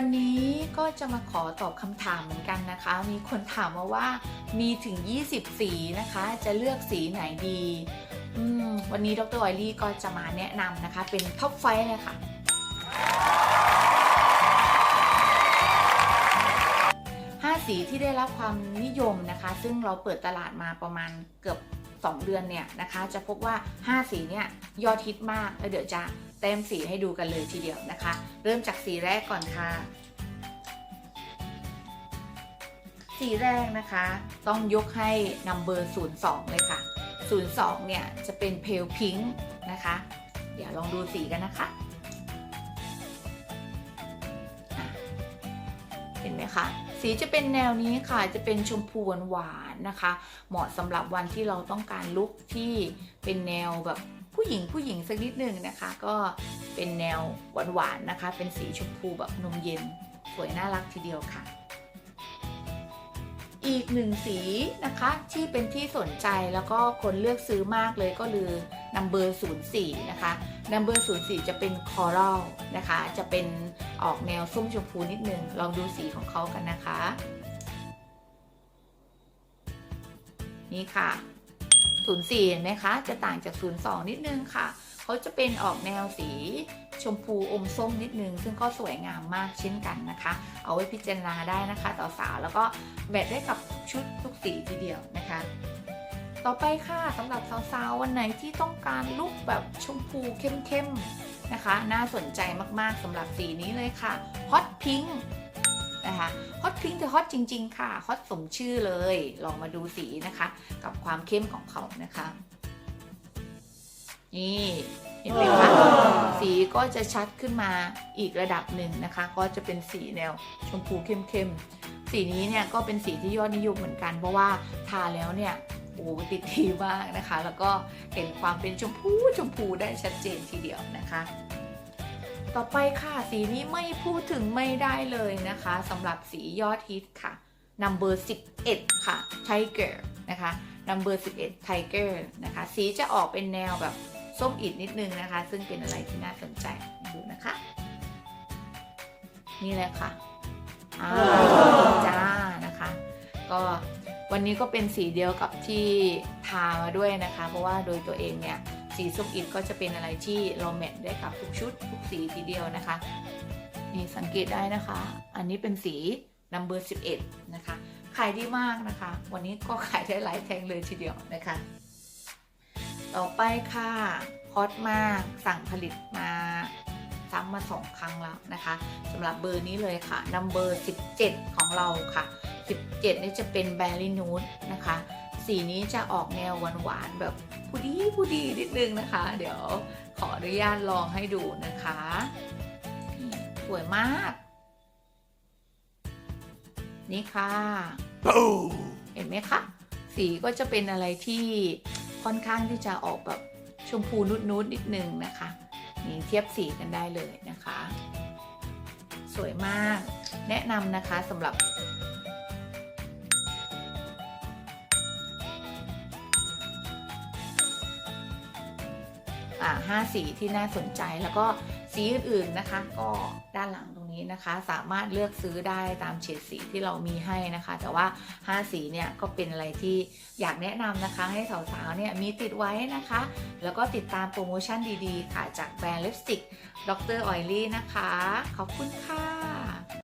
วันนี้ก็จะมาขอตอบคำถามเหมือนกันนะคะ มีคนถามมาว่ามีถึง 20 สีนะคะ จะเลือกสีไหนดีวันนี้ดรออยลี่ก็จะมาแนะนำนะคะ เป็นท็อปไฟเลยค่ะห้าสีที่ได้รับความนิยมนะคะ ซึ่งเราเปิดตลาดมาประมาณเกือบ 2 เดือนเนี่ยนะคะ จะพบว่า 5 สีเนี่ยยอดฮิตมากแล้วเดี๋ยวจะ เต็มสีให้ดูกันเลยทีเดียวนะคะ เริ่มจากสีแรกก่อนค่ะ สีแรกนะคะ ต้องยกให้นัมเบอร์02 เลยค่ะ 02 เนี่ยจะเป็นเพลพิงค์นะคะ เดี๋ยวลองดูสีกันนะคะอะเห็นไหมคะสีจะเป็นแนวนี้ค่ะจะเป็นชมพูหวานๆนะคะ เหมาะสำหรับวันที่เราต้องการลุคที่เป็นแนวแบบ ผู้หญิงผู้หญิงสักนิดหนึ่งนะคะ ก็เป็นแนวหวานๆนะคะ เป็นสีชมพูแบบนมเย็น สวยน่ารักทีเดียวค่ะ อีกหนึ่งสีนะคะที่เป็นที่สนใจแล้วก็คนเลือกซื้อมากเลยก็คือ number 04 นะคะ number 04 จะเป็น coral นะคะ จะเป็นออกแนวส้มชมพูนิดนึง ลองดูสีของเขากันนะคะ นี่ค่ะ 04 เห็นไหมคะ จะต่างจาก 02 นิดนึงค่ะ เขาจะเป็นออกแนวสีชมพูอมส้มนิดนึง ซึ่งก็สวยงามมากเช่นกันนะคะ เอาไว้พิจารณาได้นะคะ ต่อสาวแล้วก็แมทได้กับชุดทุกสีทีเดียวนะคะ ต่อไปค่ะสำหรับสาวๆวันไหนที่ต้องการลุคแบบชมพูเข้มๆนะคะ น่าสนใจมากๆสำหรับสีนี้เลยค่ะฮอตพิงค์ นะคะฮอตพิงค์แต่ฮอตจริง ๆ ค่ะฮอตสมชื่อเลย ลองมาดูสีนะคะ กับความเข้มของเขานะคะ นี่เห็นไหมคะสีก็จะชัดขึ้นมาอีกระดับหนึ่งนะคะ ก็จะเป็นสีแนวชมพูเข้มๆสีนี้เนี่ยก็เป็นสีที่ยอดนิยมเหมือนกัน เพราะว่าทาแล้วเนี่ยโอ้ติดทีมากนะคะ แล้วก็เห็นความเป็นชมพูชมพูได้ชัดเจนทีเดียวนะคะ ต่อไปค่ะ สีนี้ไม่พูดถึงไม่ได้เลยนะคะสำหรับสียอดฮิตค่ะ number 11 ค่ะ tiger นะคะ number 11 tiger นะคะ สีจะออกเป็นแนวแบบส้มอิดนิดนึงนะคะ ซึ่งเป็นอะไรที่น่าสนใจดูนะคะ นี่เลยค่ะอ่าจ้านะคะ ก็วันนี้ก็เป็นสีเดียวกับที่ทามาด้วยนะคะ เพราะว่าโดยตัวเองเนี่ย สีส้มอิดก็จะเป็นอะไรที่เราแมทได้กับทุกชุดทุกสีทีเดียวนะคะ นี่สังเกตได้นะคะ อันนี้เป็นสี number 11 นะคะ ขายดีมากนะคะ วันนี้ก็ขายได้หลายแทงเลยทีเดียวนะคะ ต่อไปค่ะฮอตมากสั่งผลิตมาซ้ำมาสองครั้งแล้วนะคะสำหรับเบอร์นี้เลยค่ะ number 17 ของเราค่ะ 17 นี่จะเป็นแบรี่นูดนะคะ สีนี้จะออกแนวหวานๆแบบผู้ดีผู้ดีนิดนึงนะคะ เดี๋ยวขออนุญาตลองให้ดูนะคะสวยมาก นี่ค่ะเห็นไหมคะ สีก็จะเป็นอะไรที่ค่อนข้างที่จะออกแบบชมพูนุดๆนิดนึงนะคะ นี่เทียบสีกันได้เลยนะคะ สวยมาก แนะนำนะคะสำหรับ ห้าสีที่น่าสนใจแล้วก็สีอื่นๆนะคะ ก็ด้านหลังตรงนี้นะคะ สามารถเลือกซื้อได้ตามเฉดสีที่เรามีให้นะคะ แต่ว่า 5 สีเนี่ยก็เป็นอะไรที่อยากแนะนำนะคะ ให้สาวๆเนี่ยมีติดไว้นะคะ แล้วก็ติดตามโปรโมชั่นดีๆ ค่ะ จากแบรนด์ลิปสติกดรออยลี่นะคะ ขอบคุณค่ะ